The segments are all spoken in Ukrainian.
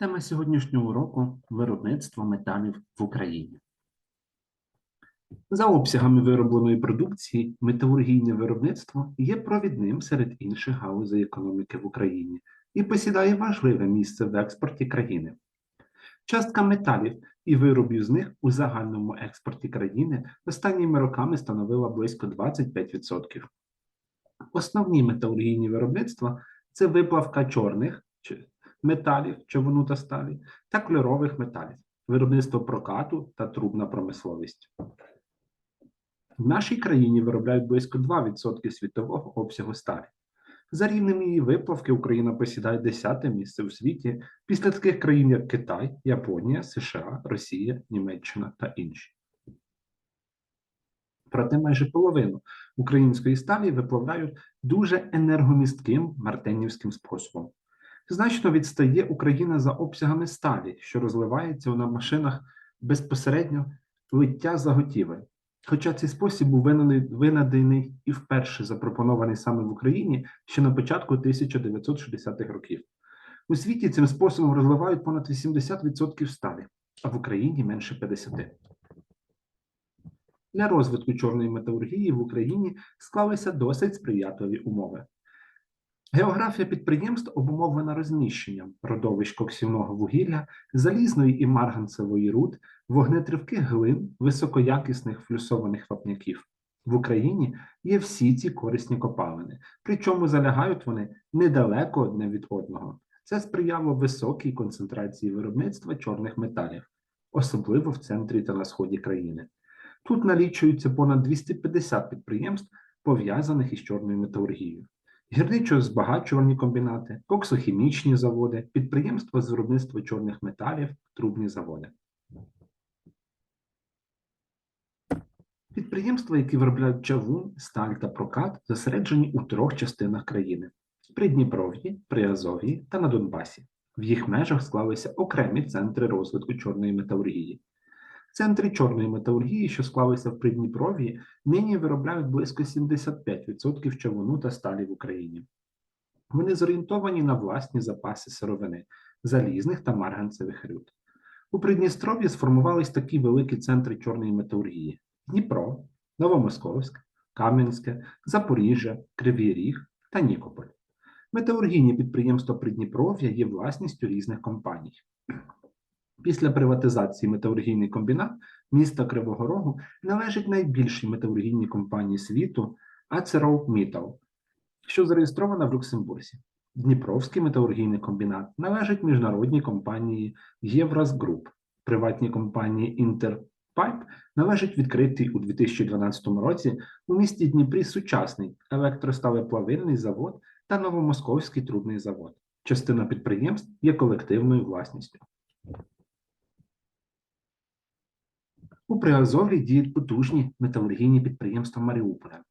Тема сьогоднішнього уроку виробництво металів в Україні. За обсягами виробленої продукції, металургійне виробництво є провідним серед інших галузей економіки в Україні і посідає важливе місце в експорті країни. Частка металів і виробів з них у загальному експорті країни останніми роками становила близько 25%. Основні металургійні виробництва це виплавка чорних металів, човуну та сталі, та кольорових металів, виробництво прокату та трубна промисловість. В нашій країні виробляють близько 2% світового обсягу сталі. За рівнем її виплавки Україна посідає 10 місце у світі після таких країн, як Китай, Японія, США, Росія, Німеччина та інші. Проте майже половину української сталі виплавляють дуже енергомістким мартенівським способом. Значно відстає Україна за обсягами сталі, що розливається на машинах безпосередньо лиття заготівель. Хоча цей спосіб був винайдений і вперше запропонований саме в Україні ще на початку 1960-х років. У світі цим способом розливають понад 80% сталі, а в Україні менше 50%. Для розвитку чорної металургії в Україні склалися досить сприятливі умови. Географія підприємств обумовлена розміщенням родовищ коксівного вугілля, залізної і марганцевої руд, вогнетривких глин, високоякісних флюсованих вапняків. В Україні є всі ці корисні копалини, причому залягають вони недалеко одне від одного. Це сприяло високій концентрації виробництва чорних металів, особливо в центрі та на сході країни. Тут налічується понад 250 підприємств, пов'язаних із чорною металургією гірничо-збагачувальні комбінати, коксохімічні заводи, підприємства з виробництва чорних металів, трубні заводи. Підприємства, які виробляють чавун, сталь та прокат, зосереджені у трьох частинах країни: Придніпров'ї, Приазов'ї та на Донбасі. В їх межах склалися окремі центри розвитку чорної металургії. Центри чорної металургії, що склалися в Придніпров'ї, нині виробляють близько 75% чавуну та сталі в Україні. Вони зорієнтовані на власні запаси сировини, залізних та марганцевих руд. У Придністров'ї сформувались такі великі центри чорної металургії: Дніпро, Новомосковськ, Кам'янське, Запоріжжя, Кривий Ріг та Нікополь. Металургійні підприємства Придніпров'я є власністю різних компаній. Після приватизації металургійний комбінат міста Кривого Рогу належить найбільшій металургійній компанії світу ArcelorMittal, що зареєстрована в Люксембурзі. Дніпровський металургійний комбінат належить міжнародній компанії Євраз Груп. Приватній компанії Інтерпайп належить відкритий у 2012 році у місті Дніпрі сучасний електросталеплавильний завод та Новомосковський трубний завод. Частина підприємств є колективною власністю. У Приазові діють потужні металургійні підприємства Маріуполя,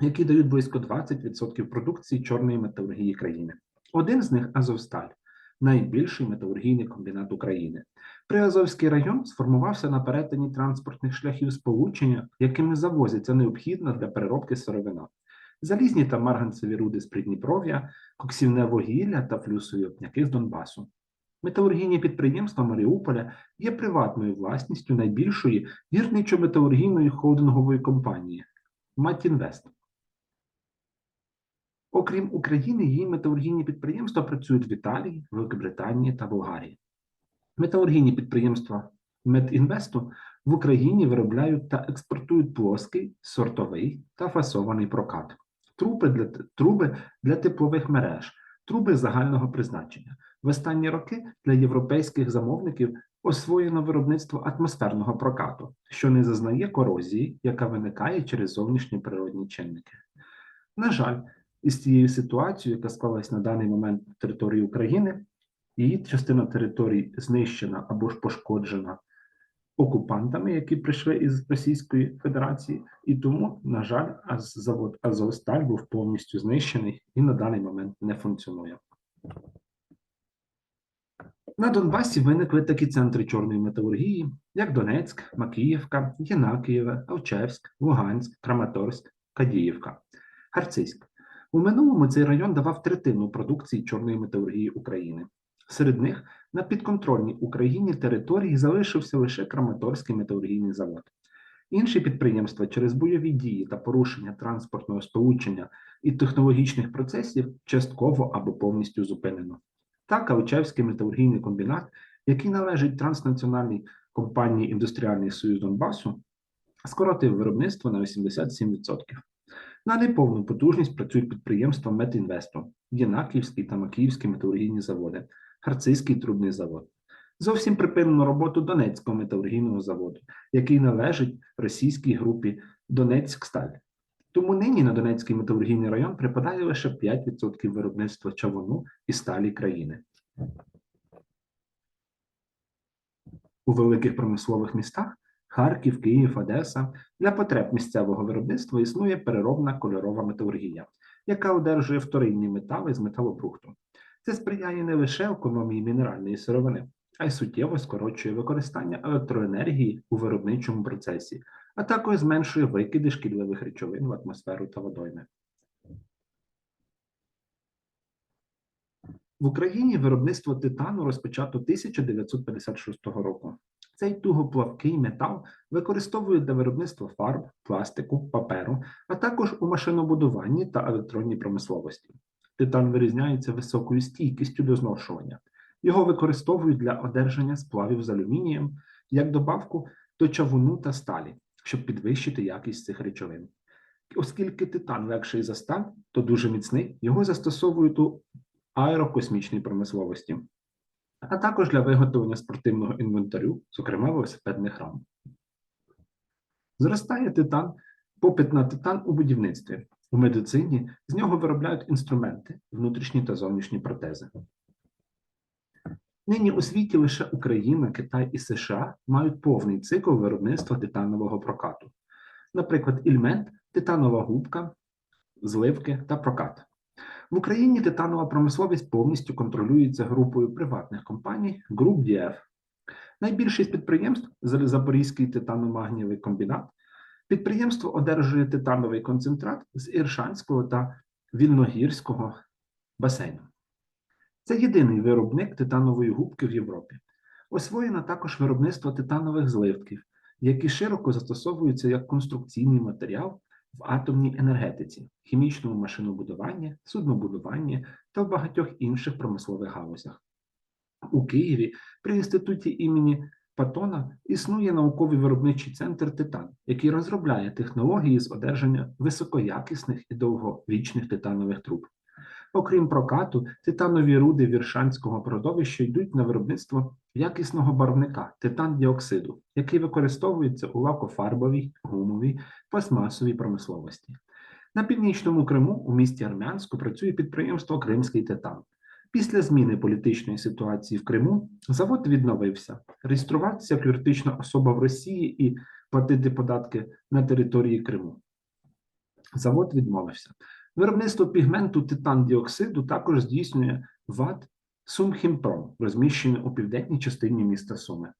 які дають близько 20% продукції чорної металургії країни. Один з них Азовсталь, найбільший металургійний комбінат України. Приазовський район сформувався на перетині транспортних шляхів сполучення, якими завозиться необхідна для переробки сировина. Залізні та марганцеві руди з Придніпров'я, коксівне вугілля та флюсові опняки з Донбасу. Металургійні підприємства Маріуполя є приватною власністю найбільшої гірничо-металургійної холдингової компанії Матінвест. Окрім України, її металургійні підприємства працюють в Італії, Великобританії та Болгарії. Металургійні підприємства Метінвесту в Україні виробляють та експортують плоский, сортовий та фасований прокат, труби для, труби для теплових мереж, труби загального призначення. В останні роки для європейських замовників освоєно виробництво атмосферного прокату, що не зазнає корозії, яка виникає через зовнішні природні чинники. На жаль, із цією ситуацією, яка склалась на даний момент на території України, її частина територій знищена або ж пошкоджена окупантами, які прийшли із Російської Федерації, і тому, на жаль, завод Азовсталь був повністю знищений і на даний момент не функціонує. На Донбасі виникли такі центри чорної металургії, як Донецьк, Макіївка, Єнакієве, Алчевськ, Луганськ, Краматорськ, Кадіївка, Харциськ. У минулому цей район давав третину продукції чорної металургії України. Серед них на підконтрольній Україні території залишився лише Краматорський металургійний завод. Інші підприємства через бойові дії та порушення транспортного сполучення і технологічних процесів частково або повністю зупинено. Та Каличевський металургійний комбінат, який належить транснаціональній компанії Індустріальний Союз Донбасу, скоротив виробництво на 87%. На неповну потужність працюють підприємства Метінвесту, Єнаківський та Макіївський металургійні заводи, Харцизький трубний завод. Зовсім припинено роботу Донецького металургійного заводу, який належить російській групі Донецьксталь. Тому нині на Донецький металургійний район припадає лише 5% виробництва чавуну і сталі країни. У великих промислових містах Харків, Київ, Одеса для потреб місцевого виробництва існує переробна кольорова металургія, яка одержує вторинні метали з металобрухту. Це сприяє не лише економії мінеральної сировини, а й суттєво скорочує використання електроенергії у виробничому процесі, а також зменшує викиди шкідливих речовин в атмосферу та водойми. В Україні виробництво титану розпочато 1956 року. Цей тугоплавкий метал використовують для виробництва фарб, пластику, паперу, а також у машинобудуванні та електронній промисловості. Титан вирізняється високою стійкістю до зношування. Його використовують для одержання сплавів з алюмінієм як добавку до чавуну та сталі, щоб підвищити якість цих речовин. Оскільки титан легший за сталь, то дуже міцний, його застосовують у аерокосмічній промисловості, а також для виготовлення спортивного інвентарю, зокрема велосипедних рам. Зростає титан, попит на титан у будівництві. У медицині з нього виробляють інструменти, внутрішні та зовнішні протези. Нині у світі лише Україна, Китай і США мають повний цикл виробництва титанового прокату. Наприклад, ільмент, титанова губка, зливки та прокат. В Україні титанова промисловість повністю контролюється групою приватних компаній Group DF. Найбільший з підприємств Запорізький титаномагнієвий комбінат. Підприємство одержує титановий концентрат з Іршанського та Вільногірського басейну. Це єдиний виробник титанової губки в Європі. Освоєно також виробництво титанових зливків, які широко застосовуються як конструкційний матеріал в атомній енергетиці, хімічному машинобудуванні, суднобудуванні та в багатьох інших промислових галузях. У Києві при інституті імені Патона існує науковий виробничий центр Титан, який розробляє технології з одержання високоякісних і довговічних титанових труб. Окрім прокату, титанові руди віршанського продовища йдуть на виробництво якісного барвника титан-діоксиду, який використовується у лакофарбовій, гумовій, пластмасовій промисловості. На північному Криму у місті Армянську працює підприємство Кримський титан. Після зміни політичної ситуації в Криму завод відновився. Реєструватися як юридична особа в Росії і платити податки на території Криму. Завод відмовився. Виробництво пігменту титан-діоксиду також здійснює ВАТ Сумхімпром, розміщений у південній частині міста Суми.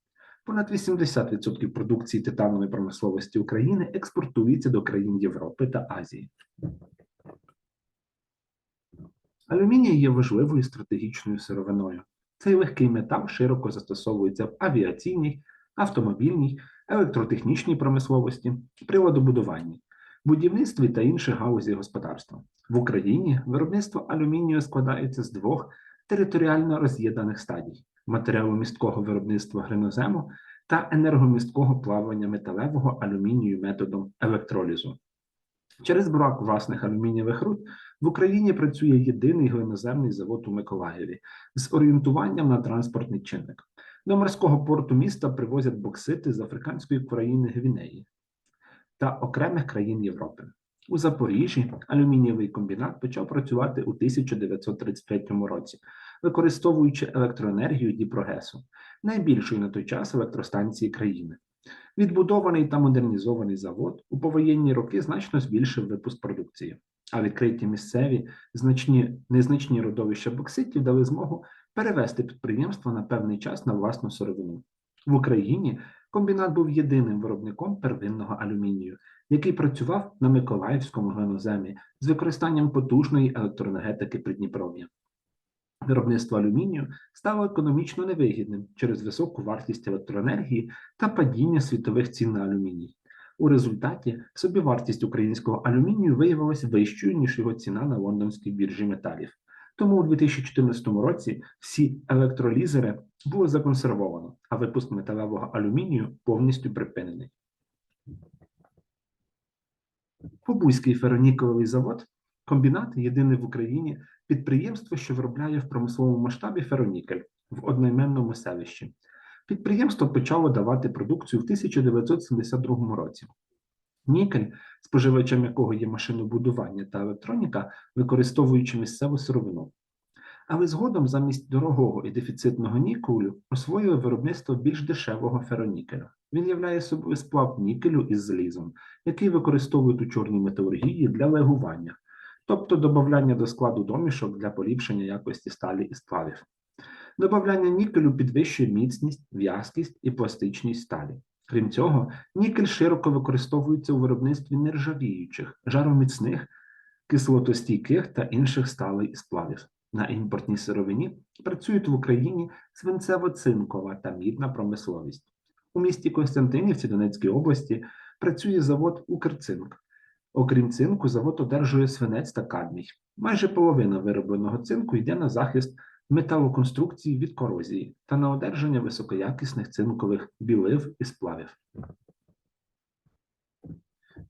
Понад 80% продукції титанової промисловості України експортується до країн Європи та Азії. Алюміній є важливою стратегічною сировиною. Цей легкий метал широко застосовується в авіаційній, автомобільній, електротехнічній промисловості, приладобудуванні, будівництві та інших галузі господарства. В Україні виробництво алюмінію складається з двох територіально роз'єднаних стадій матеріаломісткого виробництва гринозему та енергомісткого плавання металевого алюмінію методом електролізу. Через брак власних алюмінієвих руд в Україні працює єдиний глиноземний завод у Миколаєві з орієнтуванням на транспортний чинник. До морського порту міста привозять боксити з африканської країни Гвінеї та окремих країн Європи. У Запоріжжі алюмінієвий комбінат почав працювати у 1933 році, використовуючи електроенергію Дніпрогесу, найбільшої на той час електростанції країни. Відбудований та модернізований завод у повоєнні роки значно збільшив випуск продукції, а відкриті місцеві значні незначні родовища бокситів дали змогу перевести підприємство на певний час на власну сировину. В Україні комбінат був єдиним виробником первинного алюмінію, який працював на Миколаївському глиноземі з використанням потужної електроенергетики Придніпров'я. Виробництво алюмінію стало економічно невигідним через високу вартість електроенергії та падіння світових цін на алюміній. У результаті собівартість українського алюмінію виявилася вищою, ніж його ціна на лондонській біржі металів. Тому у 2014 році всі електролізери було законсервовано, а випуск металевого алюмінію повністю припинений. Побузький феронікелевий завод комбінат єдиний в Україні підприємство, що виробляє в промисловому масштабі феронікель в одноіменному селищі. Підприємство почало давати продукцію в 1972 році. Нікель, споживачем якого є машинобудування та електроніка, використовуючи місцеву сировину. Але згодом замість дорогого і дефіцитного нікелю освоїли виробництво більш дешевого феронікеля. Він являє собою сплав нікелю із залізом, який використовують у чорній металургії для легування, тобто додавання до складу домішок для поліпшення якості сталі і сплавів. Добавляння нікелю підвищує міцність, в'язкість і пластичність сталі. Крім цього, нікель широко використовується у виробництві нержавіючих, жароміцних, кислотостійких та інших сталей сплавів. На імпортній сировині працюють в Україні свинцево-цинкова та мідна промисловість. У місті Константинівці Донецької області працює завод Укрцинк. Окрім цинку, завод одержує свинець та кадмій. Майже половина виробленого цинку йде на захист металоконструкції від корозії та на одержання високоякісних цинкових білив і сплавів.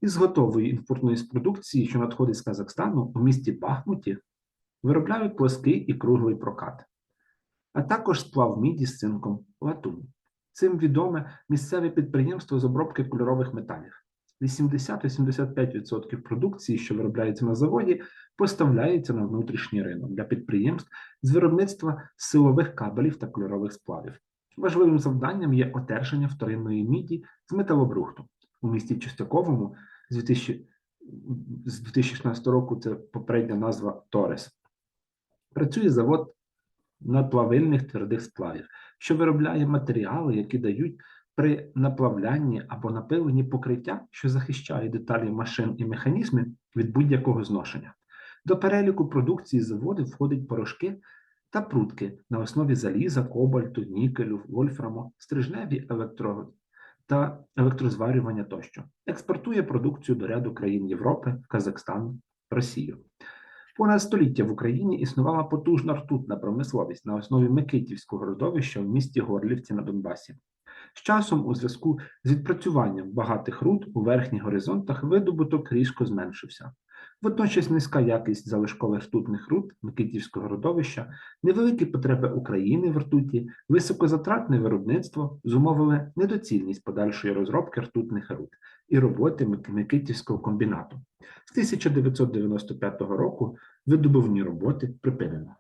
Із готової імпортної продукції, що надходить з Казахстану, у місті Бахмуті виробляють плоский і круглий прокат, а також сплав міді з цинком латунь. Цим відоме місцеве підприємство з обробки кольорових металів. 80-85% продукції, що виробляється на заводі, поставляється на внутрішній ринок для підприємств з виробництва силових кабелів та кольорових сплавів. Важливим завданням є одержання вторинної міді з металобрухту. У місті Чистяковому з 2000 з 2016 року це попередня назва Торес. Працює завод наплавильних твердих сплавів, що виробляє матеріали, які дають при наплавлянні або напиленні покриття, що захищає деталі машин і механізмів від будь-якого зношення. До переліку продукції заводу входять порошки та прутки на основі заліза, кобальту, нікелю, вольфраму, стрижневі електро... та електрозварювання тощо. Експортує продукцію до ряду країн Європи, Казахстан, Росію. Понад століття в Україні існувала потужна ртутна промисловість на основі Микитівського родовища в місті Горлівці на Донбасі. З часом, у зв'язку з відпрацюванням багатих руд у верхніх горизонтах видобуток різко зменшився. Водночас низька якість залишкових ртутних руд Микитівського родовища, невеликі потреби України в ртуті, високозатратне виробництво зумовили недоцільність подальшої розробки ртутних руд і роботи Микитівського комбінату. З 1995 року видобувні роботи припинено.